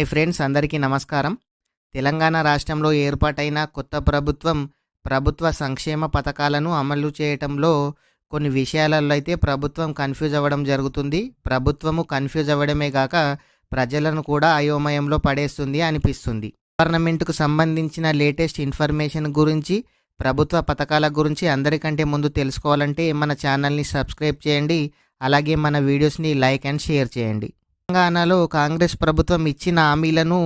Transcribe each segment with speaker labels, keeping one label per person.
Speaker 1: Hi friends అందరికీ నమస్కారం. తెలంగాణ రాష్ట్రంలో ఏర్పాటైన కొత్త ప్రభుత్వం ప్రభుత్వ సంక్షేమ పథకాలను అమలు చేయటంలో కొన్ని విషయాలలో అయితే ప్రభుత్వం కన్ఫ్యూజ్ అవ్వడం జరుగుతుంది. ప్రభుత్వము కన్ఫ్యూజ్ అవ్వడమే కాక ప్రజలను కూడా అయోమయంలో పడేస్తుంది అనిపిస్తుంది. గవర్నమెంట్కు సంబంధించిన లేటెస్ట్ ఇన్ఫర్మేషన్ గురించి ప్రభుత్వ పథకాల గురించి అందరికంటే ముందు తెలుసుకోవాలంటే మన ఛానల్ని సబ్స్క్రైబ్ చేయండి. అలాగే మన వీడియోస్ని లైక్ అండ్ షేర్ చేయండి. తెలంగాణలో కాంగ్రెస్ ప్రభుత్వం ఇచ్చిన హామీలను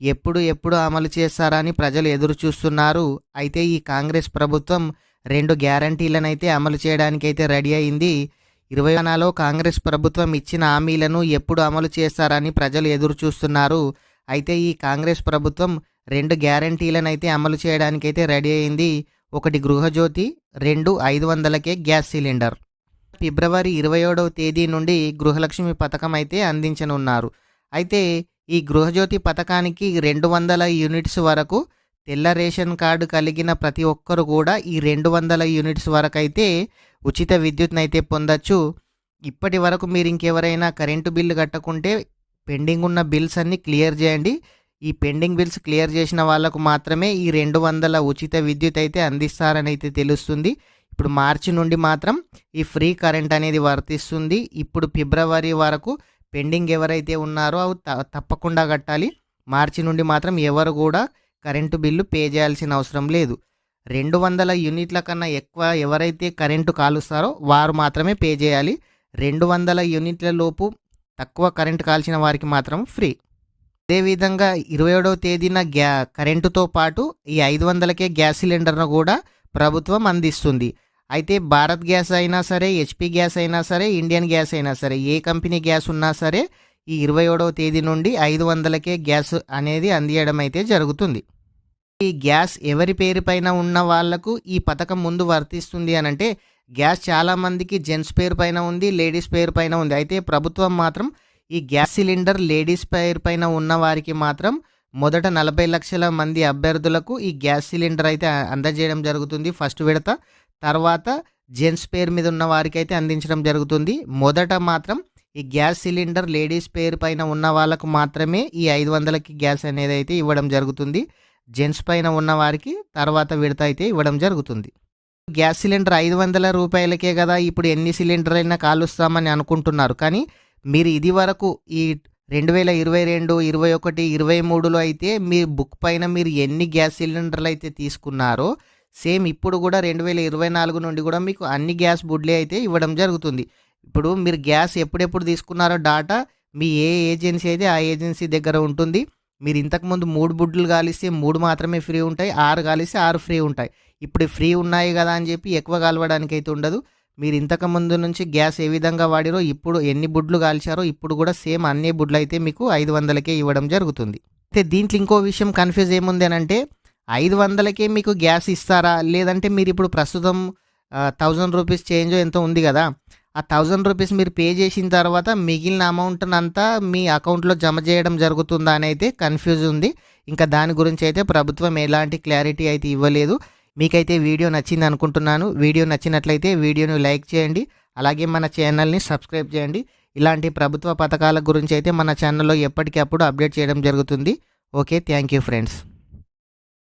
Speaker 1: ఎప్పుడు ఎప్పుడు అమలు చేస్తారని ప్రజలు ఎదురు చూస్తున్నారు. అయితే ఈ కాంగ్రెస్ ప్రభుత్వం రెండు గ్యారంటీలనైతే అమలు చేయడానికి అయితే రెడీ అయింది. ఇరవై నాలో కాంగ్రెస్ ప్రభుత్వం ఇచ్చిన హామీలను ఎప్పుడు అమలు చేస్తారని ప్రజలు ఎదురు చూస్తున్నారు. అయితే ఈ కాంగ్రెస్ ప్రభుత్వం రెండు గ్యారంటీలను అయితే అమలు చేయడానికైతే రెడీ అయింది. ఒకటి గృహజ్యోతి రెండు ఐదు వందలకే గ్యాస్ సిలిండర్. ఫిబ్రవరి ఇరవై ఏడవ తేదీ నుండి గృహలక్ష్మి పథకం అయితే అందించనున్నారు. అయితే ఈ గృహజ్యోతి పథకానికి రెండు వందల యూనిట్స్ వరకు తెల్ల రేషన్ కార్డు కలిగిన ప్రతి ఒక్కరు కూడా ఈ రెండు వందల యూనిట్స్ వరకు అయితే ఉచిత విద్యుత్ని అయితే పొందొచ్చు. ఇప్పటి వరకు మీరు ఇంకెవరైనా కరెంటు బిల్లు కట్టకుంటే పెండింగ్ ఉన్న బిల్స్ అన్నీ క్లియర్ చేయండి. ఈ పెండింగ్ బిల్స్ క్లియర్ చేసిన వాళ్ళకు మాత్రమే ఈ రెండు వందల ఉచిత విద్యుత్ అయితే అందిస్తారని అయితే తెలుస్తుంది. ఇప్పుడు మార్చి నుండి మాత్రం ఈ ఫ్రీ కరెంట్ అనేది వర్తిస్తుంది. ఇప్పుడు ఫిబ్రవరి వరకు పెండింగ్ ఎవరైతే ఉన్నారో అవి తప్పకుండా కట్టాలి. మార్చి నుండి మాత్రం ఎవరు కూడా కరెంటు బిల్లు పే చేయాల్సిన అవసరం లేదు. రెండు వందల యూనిట్ల కన్నా ఎక్కువ ఎవరైతే కరెంటు కాలుస్తారో వారు మాత్రమే పే చేయాలి. రెండు వందల యూనిట్ల లోపు తక్కువ కరెంటు కాల్చిన వారికి మాత్రం ఫ్రీ. అదేవిధంగా ఇరవై ఏడవ తేదీన గ్యా కరెంటుతో పాటు ఈ ఐదు వందలకే గ్యాస్ సిలిండర్ను కూడా ప్రభుత్వం అందిస్తుంది. అయితే భారత్ గ్యాస్ అయినా సరే హెచ్పి గ్యాస్ అయినా సరే ఇండియన్ గ్యాస్ అయినా సరే ఏ కంపెనీ గ్యాస్ ఉన్నా సరే ఈ ఇరవై ఏడవ తేదీ నుండి ఐదు వందలకే గ్యాస్ అనేది అందియడం అయితే జరుగుతుంది. ఈ గ్యాస్ ఎవరి పేరుపైన ఉన్న వాళ్ళకు ఈ పథకం ముందు వర్తిస్తుంది అని అంటే గ్యాస్ చాలామందికి జెంట్స్ పేరు పైన ఉంది లేడీస్ పేరు పైన ఉంది. అయితే ప్రభుత్వం మాత్రం ఈ గ్యాస్ సిలిండర్ లేడీస్ పేరు పైన ఉన్న వారికి మాత్రం మొదట నలభై లక్షల మంది అభ్యర్థులకు ఈ గ్యాస్ సిలిండర్ అయితే అందజేయడం జరుగుతుంది. ఫస్ట్ విడత తర్వాత జెంట్స్ పేరు మీద ఉన్న వారికి అయితే అందించడం జరుగుతుంది. మొదట మాత్రం ఈ గ్యాస్ సిలిండర్ లేడీస్ పేరు పైన ఉన్న వాళ్ళకు మాత్రమే ఈ ఐదు వందలకి గ్యాస్ అనేది అయితే ఇవ్వడం జరుగుతుంది. జెంట్స్ పైన ఉన్న వారికి తర్వాత విడత అయితే ఇవ్వడం జరుగుతుంది. గ్యాస్ సిలిండర్ ఐదు వందల రూపాయలకే కదా ఇప్పుడు ఎన్ని సిలిండర్ అయినా కాలుస్తామని అనుకుంటున్నారు. కానీ మీరు ఇది వరకు ఈ రెండు వేల ఇరవై రెండు ఇరవై ఒకటి ఇరవై మూడులో అయితే మీ బుక్ పైన మీరు ఎన్ని గ్యాస్ సిలిండర్లు అయితే తీసుకున్నారో సేమ్ ఇప్పుడు కూడా రెండు వేల ఇరవై నాలుగు నుండి కూడా మీకు అన్ని గ్యాస్ బుడ్లే అయితే ఇవ్వడం జరుగుతుంది. ఇప్పుడు మీరు గ్యాస్ ఎప్పుడెప్పుడు తీసుకున్నారో డాటా మీ ఏ ఏజెన్సీ అయితే ఆ ఏజెన్సీ దగ్గర ఉంటుంది. మీరు ఇంతకుముందు మూడు బుడ్లు కాలిస్తే మూడు మాత్రమే ఫ్రీ ఉంటాయి ఆరు కాలిస్తే ఆరు ఫ్రీ ఉంటాయి. ఇప్పుడు ఫ్రీ ఉన్నాయి కదా అని చెప్పి ఎక్కువ కాలవడానికి అయితే ఉండదు. మీరు ఇంతకుముందు నుంచి గ్యాస్ ఏ విధంగా వాడిరో ఇప్పుడు ఎన్ని బుడ్లు కాల్చారో ఇప్పుడు కూడా సేమ్ అన్ని బుడ్లు అయితే మీకు ఐదు వందలకే ఇవ్వడం జరుగుతుంది. అయితే దీంట్లో ఇంకో విషయం కన్ఫ్యూజ్ ఏముంది అని అంటే ఐదు వందలకే మీకు గ్యాస్ ఇస్తారా? లేదంటే మీరు ఇప్పుడు ప్రస్తుతం థౌజండ్ రూపీస్ చేంజ్ ఎంతో ఉంది కదా? ఆ థౌజండ్ రూపీస్ మీరు పే చేసిన తర్వాత మిగిలిన అమౌంట్ అంతా మీ అకౌంట్లో జమ చేయడం జరుగుతుందా అని అయితే కన్ఫ్యూజ్ ఉంది. ఇంకా దాని గురించి అయితే ప్రభుత్వం ఎలాంటి క్లారిటీ అయితే ఇవ్వలేదు. మీకైతే వీడియో నచ్చింది అనుకుంటున్నాను. వీడియో నచ్చినట్లయితే వీడియోని లైక్ చేయండి. అలాగే మన ఛానల్ని సబ్స్క్రైబ్ చేయండి. ఇలాంటి ప్రభుత్వ పథకాల గురించి అయితే మన ఛానల్లో ఎప్పటికప్పుడు అప్డేట్ చేయడం జరుగుతుంది. Okay thank you friends.